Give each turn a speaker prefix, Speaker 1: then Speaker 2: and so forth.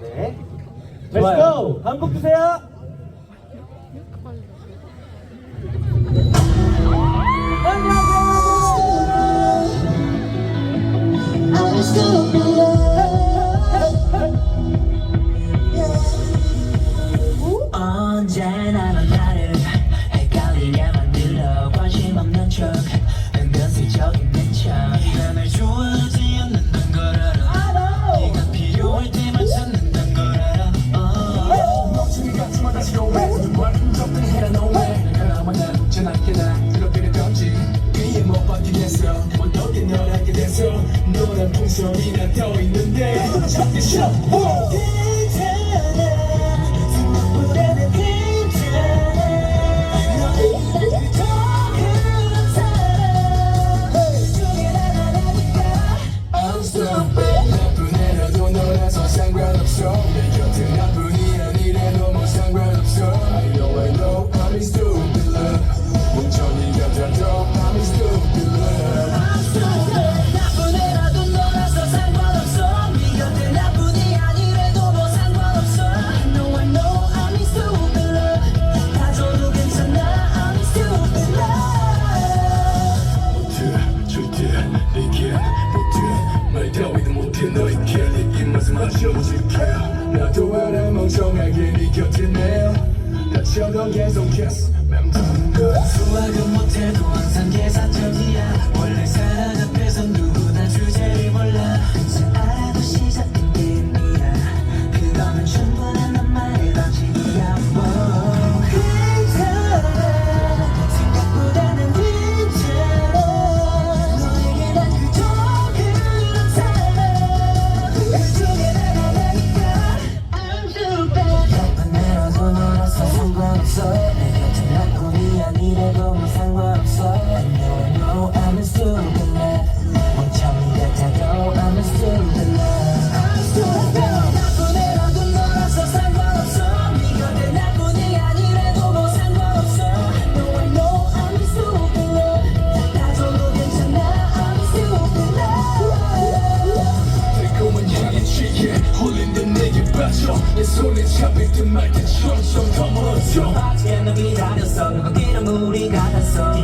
Speaker 1: 네. Let's 한복 주세요!
Speaker 2: 언제나 난
Speaker 3: 노란 풍선이나 떠있는데 Check this out 곁에
Speaker 2: 너의 길이
Speaker 3: 입맛을 맞춰줄게 나도 알아 멍청하게 네 곁을 매일 다쳐도 계속 kiss 맴도는 것
Speaker 2: 수학은 못해도 항상 계산적이야. 원래 사랑 앞에선 누구 너무 상관없어. 손에 잡힐 듯말 듯이 Come on, come on, come on. 아직 놈이
Speaker 3: 다녔어,
Speaker 2: 거기는 우리가 갔어.